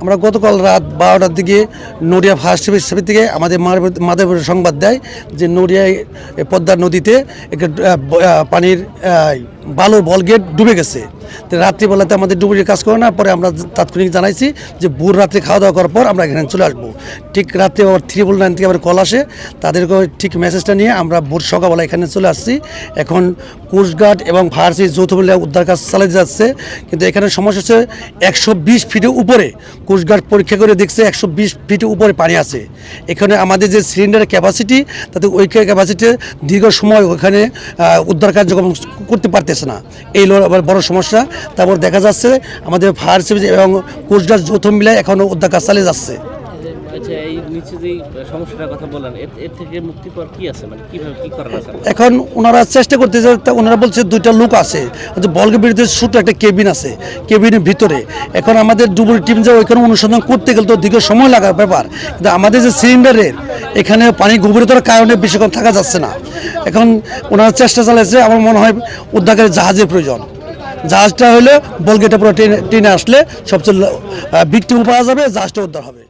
আমরা গতকাল রাত বারোটার দিকে নড়িয়া ফার্স্ট সার্ভিস থেকে আমাদের মাদারপুর সংবাদ দেয় যে নড়িয়ায় পদ্মার পদ্মা নদীতে একটা পানির আহ, বালু বল গেট ডুবে গেছে। রাত্রিবেলাতে আমাদের ডুবুরির কাজ করে না পরে আমরা তাৎক্ষণিক জানাইছি যে ভোর রাত্রে খাওয়া দাওয়া করার পর আমরা এখানে চলে আসব। ঠিক রাত্রে আবার থ্রিবল নাইন থেকে আবার কল আসে। তাদেরকে ঠিক মেসেজটা নিয়ে আমরা ভোর সকালবেলা এখানে চলে আসছি। এখন কোস্টগার্ড এবং সার্ভিস যৌথ মিলে উদ্ধার কাজ চালিয়ে যাচ্ছে। কিন্তু এখানে সমস্যা হচ্ছে একশো বিশ ফিটের উপরে কোস্টগার্ড পরীক্ষা করে দেখছে একশো বিশ ফিটের উপরে পানি আছে। এখানে আমাদের যে সিলিন্ডারের ক্যাপাসিটি তাতে ওই ক্যাপাসিটি দীর্ঘ সময় ওখানে উদ্ধার কার্যক্রম করতে পারতেছে না। এই আবার বড় সমস্যা তারপর দেখা যাচ্ছে আমাদের ফায়ার সার্ভিস এবং কোস্টগার্ড যৌথ মিলে এখনও উদ্ধার কাজ চালিয়ে যাচ্ছে। আচ্ছা মানে এখন ওনারা চেষ্টা করতেছে ওনারা বলছে দুইটা লোক আছে বলগের বিরুদ্ধে ছোট একটা কেবিন আছে কেবিনের ভিতরে। এখন আমাদের ডুবুরি টিম যে ওইখানে অনুসন্ধান করতে গেলে তো দীর্ঘ সময় লাগার ব্যাপার কিন্তু আমাদের যে সিলিন্ডারের এখানে পানি গভীরতার কারণে বেশিক্ষণ থাকা যাচ্ছে না। এখন ওনারা চেষ্টা চালাচ্ছে আমার মনে হয় উদ্ধারকারী জাহাজের প্রয়োজন। জাহাজটা হলে বলগেটে পুরো টেনে ট্রেনে আসলে সবচেয়ে ভিক্টিম পাওয়া যাবে, জাহাজটা উদ্ধার হবে।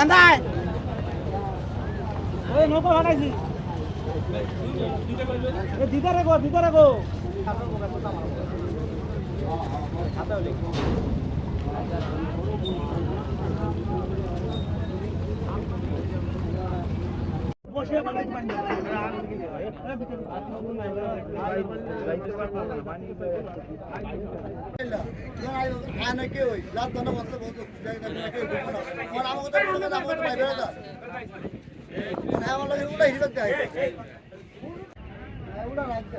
আনকে ওই রাত দন্ড বসতে বলতো আমার আমাকে তো বলতে আমাকে তো বাইরে যা হ্যাঁ আমার লাগে ওটা হিসাব দেয় ওটা রাখছে